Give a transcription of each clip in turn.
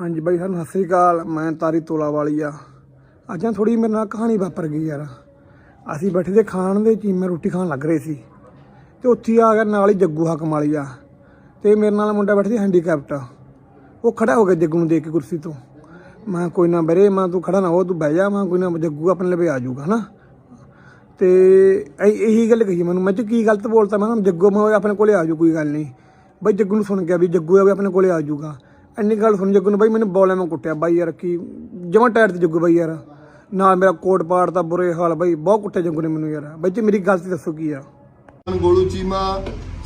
ਹਾਂਜੀ ਬਾਈ ਸਾਨੂੰ ਸਤਿ ਸ੍ਰੀ ਅਕਾਲ, ਮੈਂ ਤਾਰੀ ਤੋਲਾ ਵਾਲੀ ਆ। ਅੱਜ ਨਾ ਥੋੜੀ ਮੇਰੇ ਨਾਲ ਕਹਾਣੀ ਵਾਪਰ ਗਈ ਯਾਰ। ਅਸੀਂ ਬੈਠੇ ਤੇ ਖਾਣ ਦੇ ਚੀਮੇ ਰੋਟੀ ਖਾਣ ਲੱਗ ਰਹੇ ਸੀ। ਤੇ ਉੱਥੇ ਆ ਗਿਆ ਨਾਲ ਹੀ ਜੱਗੂ ਹਕਮ ਵਾਲੀ ਆ। ਤੇ ਮੇਰੇ ਨਾਲ ਮੁੰਡਾ ਬੈਠਾ ਸੀ ਹੈਂਡੀਕੈਪਟ ਉਹ ਖੜਾ ਹੋ ਗਿਆ ਜੱਗੂ ਨੂੰ ਦੇਖ ਕੇ ਕੁਰਸੀ ਤੋਂ। ਮੈਂ ਕੋਈ ਨਾ ਬਰੇ ਮੈਂ ਤੂੰ ਖੜਾ ਨਾ ਹੋ, ਤੂੰ ਬਹਿ ਜਾ, ਮੈਂ ਕੋਈ ਨਾ ਜੱਗੂ ਆਪਣੇ ਲਈ ਆ ਜਾਊਗਾ, ਹਨਾ? ਤੇ ਇਹ- ਇਹੀ ਗੱਲ ਕਹੀ ਮੈਨੂੰ। ਮੈਂ ਚ ਕੀ ਗਲਤ ਬੋਲਤਾ? ਮੈਂ ਕਿਹਾ ਜੱਗੂ ਮੈਂ ਆਪਣੇ ਕੋਲੇ ਆ ਜਾਊ, ਕੋਈ ਗੱਲ ਨਹੀਂ। ਬਈ ਜੱਗੂ ਨੂੰ ਸੁਣ ਗਿਆ ਵੀ ਜੱਗੂ ਆ ਆਪਣੇ ਕੋਲੇ ਆ ਜਾਊਗਾ। ਇੰਨੀ ਗੱਲ ਸੁਣ ਜੱਗੂ ਨੂੰ ਬਈ, ਮੈਨੂੰ ਬੋਲੇ ਮੈਂ ਕੁੱਟਿਆ ਬਾਈ ਯਾਰ, ਕੀ ਜਮਾਂ ਟਾਇਰ ਤੇ ਜੱਗੂ ਬਾਈ ਯਾਰ। ਨਾ ਮੇਰਾ ਕੋਟ ਪਾੜ ਪਾੜਤਾ ਬੁਰੇ ਹਾਲ ਬਾਈ, ਬਹੁਤ ਕੁੱਟਿਆ ਜੱਗੂ ਨੇ ਮੈਨੂੰ ਯਾਰ। ਬਾਈ ਜੀ, ਮੇਰੀ ਗਲਤੀ ਦੱਸੋ ਕੀ ਆ? ਗੋਲੂ ਚੀਮਾ,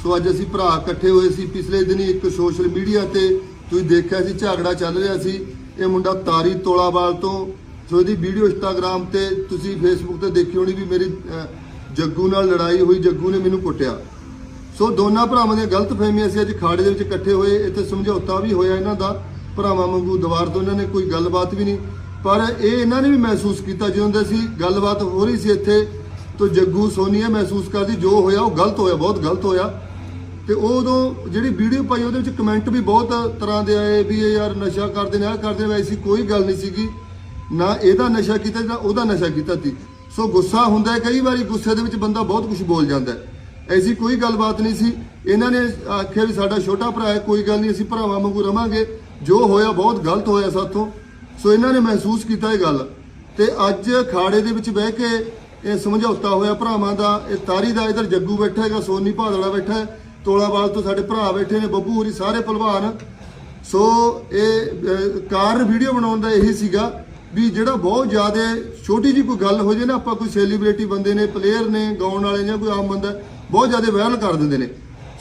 ਸੋ ਅੱਜ ਅਸੀਂ ਭਰਾ ਇਕੱਠੇ ਹੋਏ ਸੀ ਪਿਛਲੇ ਦਿਨੀ ਇੱਕ ਸੋਸ਼ਲ ਮੀਡੀਆ ਤੇ। ਤੁਸੀਂ ਦੇਖਿਆ ਸੀ ਝਗੜਾ ਚੱਲ ਰਿਹਾ ਸੀ। ਇਹ ਮੁੰਡਾ ਤਾਰੀ ਤੋਲਾਵਾਲ ਤੋਂ। ਸੋ ਇਹਦੀ ਵੀਡੀਓ ਇੰਸਟਾਗ੍ਰam ਤੇ ਤੁਸੀਂ ਫੇਸਬੁੱਕ ਤੇ ਦੇਖੀ ਹੋਣੀ ਵੀ ਮੇਰੀ ਜੱਗੂ ਨਾਲ ਲੜਾਈ ਹੋਈ, ਜੱਗੂ ਨੇ ਮੈਨੂੰ ਕੁੱਟਿਆ। ਸੋ ਦੋਨਾਂ ਭਰਾਵਾਂ ਦੀਆਂ ਗਲਤ ਫਹਿਮੀਆਂ ਸੀ, ਅੱਜ ਖਾੜੇ ਦੇ ਵਿੱਚ ਇਕੱਠੇ ਹੋਏ, ਇੱਥੇ ਸਮਝੌਤਾ ਵੀ ਹੋਇਆ ਇਹਨਾਂ ਦਾ। ਭਰਾਵਾਂ ਵਾਂਗੂ ਦੁਬਾਰ ਤੋਂ ਇਹਨਾਂ ਨੇ ਕੋਈ ਗੱਲਬਾਤ ਵੀ ਨਹੀਂ। ਪਰ ਇਹ ਇਹਨਾਂ ਨੇ ਵੀ ਮਹਿਸੂਸ ਕੀਤਾ ਜਦੋਂ ਦੇ ਸੀ ਗੱਲਬਾਤ ਹੋ ਰਹੀ ਸੀ ਇੱਥੇ, ਤੋਂ ਜੱਗੂ ਸੋਨੀਆ ਮਹਿਸੂਸ ਕਰਦੀ, ਜੋ ਹੋਇਆ ਉਹ ਗਲਤ ਹੋਇਆ, ਬਹੁਤ ਗਲਤ ਹੋਇਆ। ਤੇ ਉਹ ਉਦੋਂ ਜਿਹੜੀ ਵੀਡੀਓ ਪਾਈ, ਉਹਦੇ ਵਿੱਚ ਕਮੈਂਟ ਵੀ ਬਹੁਤ ਤਰ੍ਹਾਂ ਦੇ ਆਏ ਵੀ ਇਹ ਯਾਰ ਨਸ਼ਾ ਕਰਦੇ ਨੇ, ਆਹ ਕਰਦੇ ਨੇ ਐਸੀ ਕੋਈ ਗੱਲ ਨਹੀਂ ਸੀਗੀ। ਨਾ ਇਹਦਾ ਨਸ਼ਾ ਕੀਤਾ, ਨਾ ਉਹਦਾ ਨਸ਼ਾ ਕੀਤਾ ਸੀ। ਸੋ ਗੁੱਸਾ ਹੁੰਦਾ ਕਈ ਵਾਰੀ ਗੁੱਸੇ ਦੇ ਵਿੱਚ ਬੰਦਾ ਬਹੁਤ ਕੁਝ ਬੋਲ ਜਾਂਦਾ ਹੈ। ਐਸੀ ਕੋਈ ਗੱਲਬਾਤ ਨਹੀਂ ਸੀ। ਇਹਨਾਂ ਨੇ ਆਖਿਆ ਵੀ ਸਾਡਾ ਛੋਟਾ ਭਰਾ ਹੈ ਕੋਈ ਗੱਲ ਨਹੀਂ ਅਸੀਂ ਭਰਾਵਾਂ ਵਾਂਗੂ ਰਵਾਂਗੇ। ਜੋ ਹੋਇਆ ਬਹੁਤ ਗਲਤ ਹੋਇਆ ਸਾਥੋਂ। ਸੋ ਇਹਨਾਂ ਨੇ ਮਹਿਸੂਸ ਕੀਤਾ ਇਹ ਗੱਲ। ਤੇ ਅੱਜ ਖਾੜੇ ਦੇ ਵਿੱਚ ਬਹਿ ਕੇ ਇਹ ਸਮਝੌਤਾ ਹੋਇਆ ਭਰਾਵਾਂ ਦਾ ਇਹ ਤਾਰੀ ਦਾ ਇਧਰ ਜੱਗੂ ਬੈਠਾ ਹੈਗਾ ਸੋਨੀ ਭਾਦੜਾ ਬੈਠਾ ਹੈ। ਤੋਲਾਵਾਲ ਤੋਂ ਸਾਡੇ ਭਰਾ ਬੈਠੇ ਨੇ ਬੱਬੂ ਹੋਰੀ ਸਾਰੇ ਭਲਵਾਨ ਸੋ ਇਹ ਅਹ, ਕਾਰਨ ਵੀਡੀਓ ਬਣਾਉਣ ਦਾ ਇਹੀ ਸੀਗਾ। ਵੀ ਜਿਹੜਾ ਬਹੁਤ ਜ਼ਿਆਦਾ, ਛੋਟੀ ਜੀ ਕੋਈ ਗੱਲ ਹੋ ਜੇ ਨਾ, ਆਪਾਂ ਕੋਈ ਸੈਲੀਬ੍ਰਿਟੀ ਬੰਦੇ ਨੇ ਪਲੇਅਰ ਨੇ, ਗਾਉਣ ਵਾਲੇ ਜਾਂ ਕੋਈ ਆਮ ਬੰਦਾ, ਬਹੁਤ ਜ਼ਿਆਦਾ ਵਾਇਰਲ ਕਰ ਦਿੰਦੇ ਨੇ।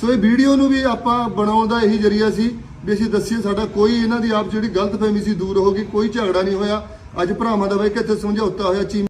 ਸੋ ਇਹ ਵੀਡੀਓ ਨੂੰ ਵੀ ਆਪਾਂ ਬਣਾਉਣ ਦਾ ਇਹੀ ਜਰੀਆ ਸੀ ਵੀ ਅਸੀਂ ਦੱਸੀਏ ਸਾਡਾ ਕੋਈ ਇਹਨਾਂ ਦੀ ਆਪ ਜਿਹੜੀ ਗਲਤਫਹਿਮੀ ਸੀ ਦੂਰ ਹੋ ਗਈ, ਕੋਈ ਝਗੜਾ ਨਹੀਂ ਹੋਇਆ। ਅੱਜ ਭਰਾਵਾਂ ਦਾ ਬਈ ਕਿ ਇੱਥੇ ਸਮਝੌਤਾ ਹੋਇਆ, ਚੀਮ